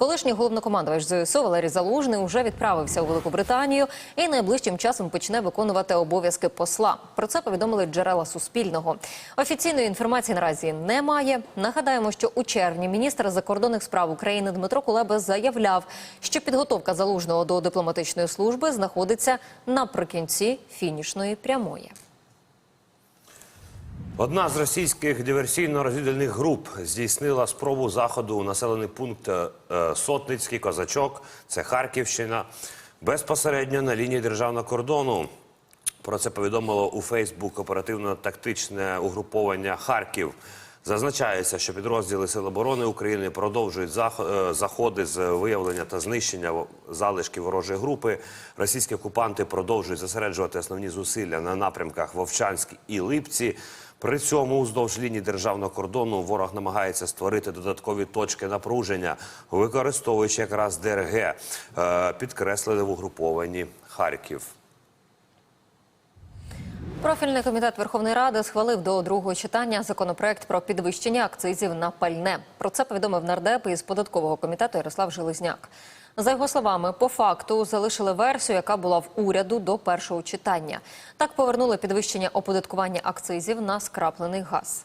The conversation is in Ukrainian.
Колишній головнокомандувач ЗСУ Валерій Залужний уже відправився у Великобританію і найближчим часом почне виконувати обов'язки посла. Про це повідомили джерела Суспільного. Офіційної інформації наразі немає. Нагадаємо, що у червні міністр закордонних справ України Дмитро Кулеба заявляв, що підготовка залужного до дипломатичної служби знаходиться наприкінці фінішної прямої. Одна з російських диверсійно-розвідувальних груп здійснила спробу заходу у населений пункт е, Сотницький Козачок, це Харківщина, безпосередньо на лінії державного кордону. Про це повідомило у Фейсбук оперативно-тактичне угруповання Харків. Зазначається, що підрозділи Сил оборони України продовжують е, заходи з виявлення та знищення залишків ворожої групи. Російські окупанти продовжують зосереджувати основні зусилля на напрямках Вовчанськ і Липці. При цьому уздовж лінії державного кордону ворог намагається створити додаткові точки напруження, використовуючи якраз ДРГ, е, підкреслили в угрупованні Харків. Профільний комітет Верховної Ради схвалив до другого читання законопроект про підвищення акцизів на пальне. Про це повідомив нардеп із податкового комітету Ярослав Железняк. За його словами, по факту залишили версію, яка була в уряду до першого читання. Так повернули підвищення оподаткування акцизів на скраплений газ.